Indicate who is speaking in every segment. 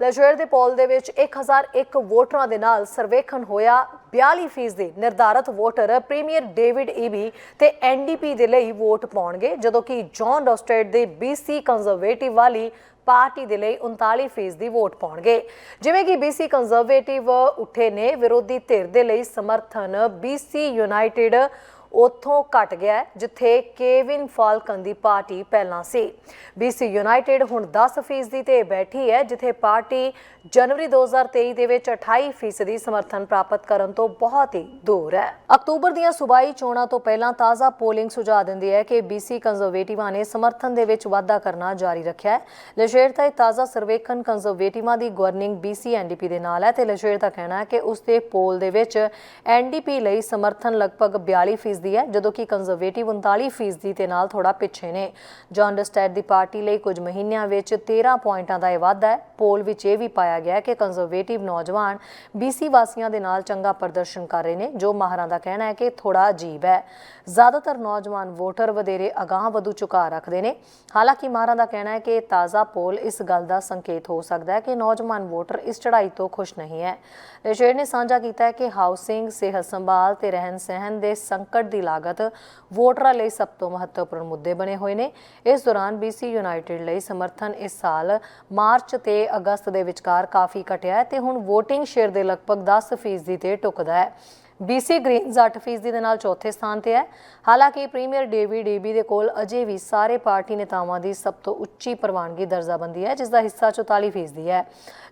Speaker 1: ਲਸ਼ੇਰ ਦੇ ਪੋਲ ਦੇ ਵਿੱਚ 1001 ਵੋਟਰਾਂ ਦੇ ਨਾਲ ਸਰਵੇਖਣ ਹੋਇਆ। 42% ਦੇ ਨਿਰਧਾਰਤ ਵੋਟਰ ਪ੍ਰੀਮੀਅਰ ਡੇਵਿਡ ਈਬੀ ਤੇ ਐਨਡੀਪੀ ਦੇ ਲਈ ਵੋਟ ਪਾਉਣਗੇ, ਜਦੋਂ ਕਿ ਜੌਨ ਰੋਸਟੇਡ ਦੇ BC ਕੰਜ਼ਰਵੇਟਿਵ ਵਾਲੀ ਪਾਰਟੀ ਦੇ ਲਈ 39% ਦੀ ਵੋਟ ਪਾਉਣਗੇ। ਜਿਵੇਂ ਕਿ BC ਕੰਜ਼ਰਵੇਟਿਵ ਉੱਠੇ ਨੇ, ਵਿਰੋਧੀ ਧਿਰ ਦੇ ਲਈ ਸਮਰਥਨ BC ਯੂਨਾਈਟਿਡ ਉੱਥੋਂ ਘਟ ਗਿਆ ਜਿੱਥੇ ਕੇਵਿਨ ਫਾਲਕਨ ਦੀ ਪਾਰਟੀ ਪਹਿਲਾਂ ਸੀ। BC ਯੂਨਾਈਟਿਡ ਹੁਣ 10% ਤੇ ਬੈਠੀ ਹੈ, ਜਿੱਥੇ ਪਾਰਟੀ ਜਨਵਰੀ 2023 ਦੇ ਵਿੱਚ 28% ਸਮਰਥਨ ਪ੍ਰਾਪਤ ਕਰਨ ਤੋਂ ਬਹੁਤ ਹੀ ਦੂਰ ਹੈ। ਅਕਤੂਬਰ ਦੀਆਂ ਸੂਬਾਈ ਚੋਣਾਂ ਤੋਂ ਪਹਿਲਾਂ ਤਾਜ਼ਾ ਪੋਲਿੰਗ ਸੁਝਾਅ ਦਿੰਦੀ ਹੈ ਕਿ BC ਕੰਜ਼ਰਵੇਟਿਵਾਂ ਨੇ ਸਮਰਥਨ ਦੇ ਵਿੱਚ ਵਾਧਾ ਕਰਨਾ ਜਾਰੀ ਰੱਖਿਆ ਹੈ। ਲਸ਼ੇਰ ਦਾ ਇਹ ਤਾਜ਼ਾ ਸਰਵੇਖਣ ਕੰਜ਼ਰਵੇਟਿਵਾਂ ਦੀ ਗਵਰਨਿੰਗ BC ਐਨਡੀਪੀ ਦੇ ਨਾਲ ਹੈ ਤੇ ਲਸ਼ੇਰ ਦਾ ਕਹਿਣਾ ਹੈ ਕਿ ਉਸ ਦੇ ਪੋਲ ਦੇ ਵਿੱਚ ਐਨਡੀਪੀ ਲਈ ਸਮਰਥਨ ਲਗਭਗ 42% ਦੀ ਹੈ, ਜਦੋਂ ਕਿ ਕੰਜ਼ਰਵੇਟਿਵ 39% ਦੇ ਨਾਲ ਥੋੜਾ ਪਿੱਛੇ ਨੇ। ਜੌਨ ਡਸਟੈਟ ਦੀ ਪਾਰਟੀ ਲਈ ਕੁਝ ਮਹੀਨਿਆਂ ਵਿੱਚ 13 ਪੁਆਇੰਟਾਂ ਦਾ ਇਹ ਵਾਧਾ ਹੈ। ਪੋਲ ਵਿੱਚ ਇਹ ਵੀ ਪਾਇਆ ਗਿਆ ਕਿ ਕੰਜ਼ਰਵੇਟਿਵ ਨੌਜਵਾਨ BC ਵਾਸੀਆਂ ਦੇ ਨਾਲ ਚੰਗਾ ਪ੍ਰਦਰਸ਼ਨ ਕਰ ਰਹੇ ਨੇ, ਜੋ ਮਾਹਰਾਂ ਦਾ ਕਹਿਣਾ ਹੈ ਕਿ ਥੋੜਾ ਅਜੀਬ ਹੈ। ਜ਼ਿਆਦਾਤਰ ਨੌਜਵਾਨ ਵੋਟਰ ਵਧੇਰੇ ਅਗਾਂਹ ਵਧੂ ਝੁਕਾਅ ਰੱਖਦੇ ਨੇ। ਹਾਲਾਂਕਿ ਮਾਹਰਾਂ ਦਾ ਕਹਿਣਾ ਹੈ ਕਿ ਤਾਜ਼ਾ ਪੋਲ ਇਸ ਗੱਲ ਦਾ ਸੰਕੇਤ ਹੋ ਸਕਦਾ ਹੈ ਕਿ ਨੌਜਵਾਨ ਵੋਟਰ ਇਸ ਚੜ੍ਹਾਈ ਤੋਂ ਖੁਸ਼ ਨਹੀਂ ਹੈ। ਰਸ਼ੇਡ ਨੇ ਸਾਂਝਾ ਕੀਤਾ ਹੈ ਕਿ ਹਾਊਸਿੰਗ ਸਿਹਤ ਸੰਭਾਲ ਤੇ ਰਹਿਣ ਸਹਿਣ ਦੇ ਸੰਕਟ ਦੀ ਲਾਗਤ ਵੋਟਰਾਂ ਲਈ ਸਭ ਤੋਂ ਮਹੱਤਵਪੂਰਨ ਮੁੱਦੇ ਬਣੇ ਹੋਏ ਨੇ। ਇਸ ਦੌਰਾਨ BC ਯੂਨਾਈਟਿਡ ਲਈ ਸਮਰਥਨ ਇਸ ਸਾਲ ਮਾਰਚ ਤੇ ਅਗਸਤ ਦੇ ਵਿਚਕਾਰ ਕਾਫੀ ਘਟਿਆ ਹੈ ਤੇ ਹੁਣ VOTING ਸ਼ੇਅਰ ਦੇ ਲਗਭਗ 10% ਤੇ ਟੁਕਦਾ ਹੈ। BC ਗ੍ਰੀਨਜ਼ 8% ਦੇ ਨਾਲ ਚੌਥੇ ਸਥਾਨ ਤੇ ਹੈ। ਹਾਲਾਂਕਿ ਪ੍ਰੀਮੀਅਰ ਡੇਵਿਡ ਏਬੀ ਦੇ ਕੋਲ ਅਜੇ ਵੀ ਸਾਰੇ ਪਾਰਟੀ ਨੇਤਾਵਾਂ ਦੀ ਸਭ ਤੋਂ ਉੱਚੀ ਪ੍ਰਵਾਨਗੀ ਦਰਜਾਬੰਦੀ ਹੈ ਜਿਸ ਦਾ ਹਿੱਸਾ 44% ਹੈ।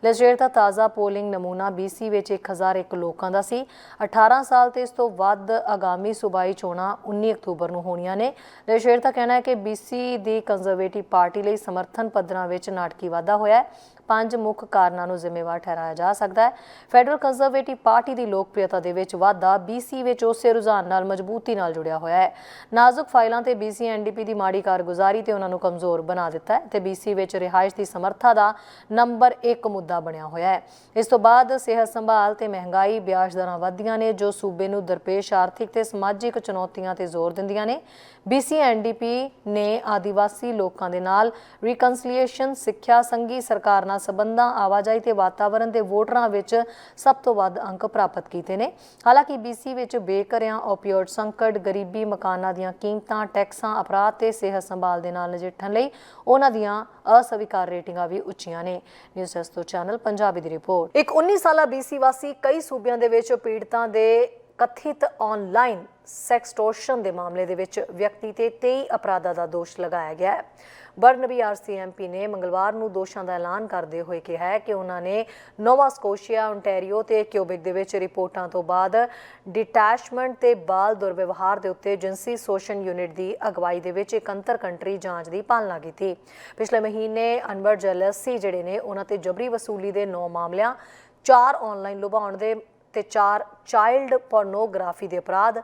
Speaker 1: ਲਸ਼ੇਰ ਦਾ ਤਾਜ਼ਾ ਪੋਲਿੰਗ ਨਮੂਨਾ BC ਵਿੱਚ 1001 ਲੋਕਾਂ ਦਾ ਸੀ। 18 ਸਾਲ ਤੇ ਇਸ ਤੋਂ ਵੱਧ ਆਗਾਮੀ ਸੂਬਾਈ ਚੋਣਾਂ 19 ਅਕਤੂਬਰ ਨੂੰ ਹੋਣੀਆਂ ਨੇ। ਲਸ਼ੇਰ ਦਾ ਕਹਿਣਾ ਹੈ ਕਿ BC ਦੀ ਕੰਜ਼ਰਵੇਟਿਵ ਪਾਰਟੀ ਲਈ ਸਮਰਥਨ ਪੱਧਰਾਂ ਵਿੱਚ ਨਾਟਕੀ ਵਾਧਾ ਹੋਇਆ ਹੈ। ਪੰਜ ਮੁੱਖ ਕਾਰਨਾਂ ਨੂੰ ਜ਼ਿੰਮੇਵਾਰ ਠਹਿਰਾਇਆ ਜਾ ਸਕਦਾ ਹੈ। ਫੈਡਰਲ ਕੰਜ਼ਰਵੇਟਿਵ ਪਾਰਟੀ ਦੀ ਲੋਕਪ੍ਰਿਯਤਾ ਦੇ ਵਿੱਚ ਵਾਧਾ BC ਵਿੱਚ ਉਸੇ ਰੁਝਾਨ ਨਾਲ ਮਜ਼ਬੂਤੀ ਨਾਲ ਜੁੜਿਆ ਹੋਇਆ ਹੈ। ਨਾਜ਼ੁਕ ਫਾਈਲਾਂ ਤੇ BC ਐਨਡੀਪੀ ਦੀ ਮਾੜੀ ਕਾਰਗੁਜ਼ਾਰੀ ਤੇ ਉਹਨਾਂ ਨੂੰ ਕਮਜ਼ੋਰ ਬਣਾ ਦਿੱਤਾ ਹੈ ਤੇ BC ਵਿੱਚ ਰਿਹਾਇਸ਼ ਦੀ ਸਮਰੱਥਾ ਦਾ ਨੰਬਰ 1 ਮੁੱਦਾ ਬਣਿਆ ਹੋਇਆ ਹੈ। ਇਸ ਤੋਂ ਬਾਅਦ ਸਿਹਤ ਸੰਭਾਲ ਤੇ ਮਹਿੰਗਾਈ ਵਿਆਜ ਦਰਾਂ ਵਧੀਆਂ ਨੇ, ਜੋ ਸੂਬੇ ਨੂੰ ਦਰਪੇਸ਼ ਆਰਥਿਕ ਤੇ ਸਮਾਜਿਕ ਚੁਣੌਤੀਆਂ ਤੇ ਜ਼ੋਰ ਦਿੰਦੀਆਂ ਨੇ। BC ਐਨਡੀਪੀ ਨੇ ਆਦੀਵਾਸੀ ਲੋਕਾਂ ਦੇ ਨਾਲ ਰੀਕਨਸੀਲੀਏਸ਼ਨ ਸਿੱਖਿਆ ਸੰਘੀ ਸਰਕਾਰ ਨਾਲ ਸਬੰਧਾਂ, ਆਵਾਜਾਈ ਤੇ ਵਾਤਾਵਰਣ ਦੇ ਵੋਟਰਾਂ ਵਿੱਚ ਸਭ ਤੋਂ ਵੱਧ ਅੰਕ ਪ੍ਰਾਪਤ ਕੀਤੇ ਨੇ। ਹਾਲਾਂਕਿ BC ਵਿੱਚ ਬੇਘਰਿਆਂ ਓਪੀਓਇਡ ਸੰਕਟ, ਗਰੀਬੀ ਮਕਾਨਾਂ ਦੀਆਂ ਕੀਮਤਾਂ, ਟੈਕਸਾਂ, ਅਪਰਾਧ ਤੇ ਸਿਹਤ ਸੰਭਾਲ ਦੇ ਨਾਲ ਨਜਿੱਠਣ ਲਈ ਉਹਨਾਂ ਦੀਆਂ ਅਸਵੀਕਾਰ ਰੇਟਿੰਗਾਂ ਵੀ ਉੱਚੀਆਂ ਨੇ। ਨਿਊਜ਼ ਡੈਸਕ ਚੈਨਲ ਪੰਜਾਬੀ ਦੀ ਰਿਪੋਰਟ। ਇੱਕ 19 ਸਾਲਾ BC ਵਾਸੀ ਕਈ ਸੂਬਿਆਂ ਦੇ ਵਿੱਚ ਪੀੜਤਾਂ ਦੇ ਕਥਿਤ ਆਨਲਾਈਨ ਸੈਕਸਟੋਰਸ਼ਨ ਦੇ ਮਾਮਲੇ ਦੇ ਵਿੱਚ ਵਿਅਕਤੀ ਤੇ 23 ਅਪਰਾਧਾਂ ਦਾ ਦੋਸ਼ ਲਗਾਇਆ ਗਿਆ ਹੈ। ਬਰਨਬੀ ਆਰਸੀਐਮਪੀ ਨੇ ਮੰਗਲਵਾਰ ਨੂੰ ਦੋਸ਼ਾਂ ਦਾ ਐਲਾਨ ਕਰਦੇ ਹੋਏ ਕਿਹਾ ਹੈ ਕਿ ਉਹਨਾਂ ਨੇ ਨੋਵਾ ਸਕੋਸ਼ੀਆ ਓਨਟਾਰੀਓ ਤੇ ਕਿਊਬਿਕ ਦੇ ਵਿੱਚ ਰਿਪੋਰਟਾਂ ਤੋਂ ਬਾਅਦ ਡਿਟੈਚਮੈਂਟ ਤੇ ਬਾਲ ਦੁਰਵਿਵਹਾਰ ਦੇ ਉੱਤੇ ਜਿੰਸੀ ਸ਼ੋਸ਼ਣ ਯੂਨਿਟ ਦੀ ਅਗਵਾਈ ਦੇ ਵਿੱਚ ਇੱਕ ਅੰਤਰ ਕੰਟਰੀ ਜਾਂਚ ਦੀ ਪਾਲਣਾ ਕੀਤੀ। ਪਿਛਲੇ ਮਹੀਨੇ ਅਨਵਰ ਜੈਲਸੀ ਜਿਹੜੇ ਨੇ, ਉਹਨਾਂ ਤੇ ਜਬਰੀ ਵਸੂਲੀ ਦੇ 9 ਮਾਮਲਿਆਂ, ਚਾਰ ਆਨਲਾਈਨ ਲੁਭਾਉਣ ਦੇ ਤੇ ਚਾਰ ਚਾਈਲਡ ਪੋਰਨੋਗ੍ਰਾਫੀ ਦੇ ਅਪਰਾਧ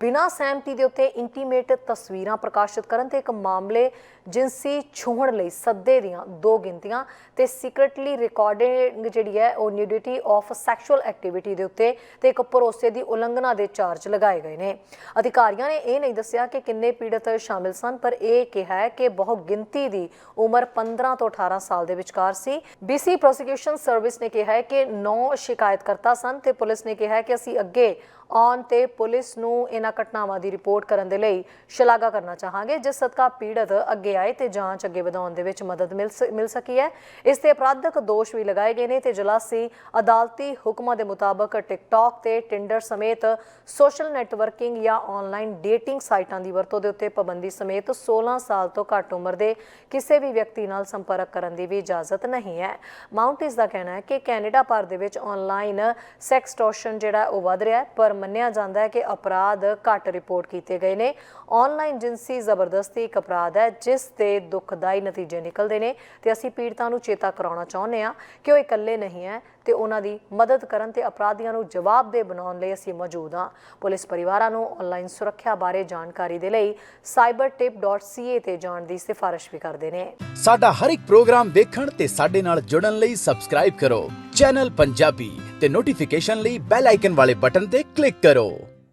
Speaker 1: ਬਿਨਾਂ ਸਹਿਮਤੀ ਦੇ ਉੱਤੇ ਇੰਟੀਮੇਟ ਤਸਵੀਰਾਂ ਪ੍ਰਕਾਸ਼ਿਤ ਕਰਨ ਤੇ ਇੱਕ ਮਾਮਲੇ ਜਿੰਸੀ ਛੂਹਣ ਲਈ ਸੱਦੇ ਦੀਆਂ ਦੋ ਗਿਣਤੀਆਂ ਤੇ ਸੀਕ੍ਰੀਟਲੀ ਰਿਕਾਰਡਿੰਗ ਜਿਹੜੀ ਹੈ ਉਹ ਨਿਊਡਿਟੀ ਆਫ ਸੈਕਸ਼ੂਅਲ ਐਕਟੀਵਿਟੀ ਦੇ ਉੱਤੇ ਤੇ ਇੱਕ ਭਰੋਸੇ ਦੀ ਉਲੰਘਣਾ ਦੇ ਚਾਰਜ ਲਗਾਏ ਗਏ ਨੇ। ਅਧਿਕਾਰੀਆਂ ਨੇ ਇਹ ਨਹੀਂ ਦੱਸਿਆ ਕਿ ਕਿੰਨੇ ਪੀੜਤ ਸ਼ਾਮਿਲ ਸਨ, ਪਰ ਇਹ ਕਿਹਾ ਹੈ ਕਿ ਬਹੁ ਗਿਣਤੀ ਦੀ ਉਮਰ 15 ਤੋਂ 18 ਸਾਲ ਦੇ ਵਿਚਕਾਰ ਸੀ। BC ਪ੍ਰੋਸੀਕਿਊਸ਼ਨ ਸਰਵਿਸ ਨੇ ਕਿਹਾ ਹੈ ਕਿ 9 ਸ਼ਿਕਾਇਤਕਰਤਾ ਸਨ ਤੇ ਪੁਲਿਸ ਨੇ ਕਿਹਾ ਹੈ ਕਿ ਅਸੀਂ ਅੱਗੇ ਆਉਣ ਤੇ ਪੁਲਿਸ ਨੂੰ ਇਹਨਾਂ ਘਟਨਾਵਾਂ ਦੀ ਰਿਪੋਰਟ ਕਰਨ ਦੇ ਲਈ ਸ਼ਲਾਘਾ ਕਰਨਾ ਚਾਹਾਂਗੇ, ਜਿਸ ਸਦਕਾ ਪੀੜਤ ਅੱਗੇ ਆਏ ਤੇ ਜਾਂਚ ਅੱਗੇ ਵਧਾਉਣ ਦੇ ਵਿੱਚ ਮਦਦ ਮਿਲ ਸ- ਮਿਲ ਸਕੀ ਹੈ। ਇਸ ਤੇ ਅਪਰਾਧਕ ਦੋਸ਼ ਵੀ ਲਗਾਏ ਗਏ ਨੇ ਤੇ ਜਲਾਸੀ ਅਦਾਲਤੀ ਹੁਕਮਾਂ ਦੇ ਮੁਤਾਬਕ ਟਿਕਟੌਕ ਤੇ ਟਿੰਡਰ ਸਮੇਤ ਸੋਸ਼ਲ ਨੈਟਵਰਕਿੰਗ ਜਾਂ ਆਨਲਾਈਨ ਡੇਟਿੰਗ ਸਾਈਟਾਂ ਦੀ ਵਰਤੋਂ ਦੇ ਉੱਤੇ ਪਾਬੰਦੀ ਸਮੇਤ 16 ਸਾਲ ਤੋਂ ਘੱਟ ਉਮਰ ਦੇ ਕਿਸੇ ਵੀ ਵਿਅਕਤੀ ਨਾਲ ਸੰਪਰਕ ਕਰਨ ਦੀ ਵੀ ਇਜਾਜ਼ਤ ਨਹੀਂ ਹੈ। ਮਾਊਂਟਿਸ ਦਾ ਕਹਿਣਾ ਹੈ ਕਿ ਕੈਨੇਡਾ ਭਰ ਦੇ ਵਿੱਚ ਆਨਲਾਈਨ ਸੈਕਸਟੋਰਸ਼ਨ ਜਿਹੜਾ ਉਹ ਵਧ ਰਿਹਾ ਹੈ, ਪਰ ਮੰਨਿਆ ਜਾਂਦਾ ਹੈ ਕਿ ਅਪਰਾਧ ਘੱਟ ਰਿਪੋਰਟ ਕੀਤੇ ਗਏ ਨੇ। ਆਨਲਾਈਨ ਜਿੰਸੀ ਜ਼ਬਰਦਸਤੀ ਇੱਕ ਅਪਰਾਧ ਹੈ, ਜਿਸ ਤੇ ਦੁਖਦਾਈ ਨਤੀਜੇ ਨਿਕਲਦੇ ਨੇ ਤੇ ਅਸੀਂ ਪੀੜਤਾਂ ਨੂੰ ਚੇਤਾ ਕਰਾਉਣਾ ਚਾਹੁੰਦੇ ਹਾਂ ਕਿ ਉਹ ਇਕੱਲੇ ਨਹੀਂ ਹੈ ਤੇ ਉਹਨਾਂ ਦੀ ਮਦਦ ਕਰਨ ਤੇ ਅਪਰਾਧੀਆਂ ਨੂੰ ਜਵਾਬਦੇਹ ਬਣਾਉਣ ਲਈ ਅਸੀਂ ਮੌਜੂਦ ਹਾਂ। ਪੁਲਿਸ ਪਰਿਵਾਰਾਂ ਨੂੰ ਆਨਲਾਈਨ ਸੁਰੱਖਿਆ ਬਾਰੇ ਜਾਣਕਾਰੀ ਦੇ ਲਈ cybertip.ca ਤੇ ਜਾਣ ਦੀ ਸਿਫਾਰਿਸ਼ ਵੀ ਕਰਦੇ ਨੇ।
Speaker 2: ਸਾਡਾ ਹਰ ਇੱਕ ਪ੍ਰੋਗਰਾਮ ਦੇਖਣ ਤੇ ਸਾਡੇ ਨਾਲ ਜੁੜਨ ਲਈ ਸਬਸਕ੍ਰਾਈਬ ਕਰੋ। ਚੈਨਲ ਪੰਜਾਬੀ ਤੇ ਨੋਟੀਫਿਕੇਸ਼ਨ ਲਈ ਬੈਲ ਆਈਕਨ ਵਾਲੇ ਬਟਨ ਤੇ ਕਲਿੱਕ ਕਰੋ।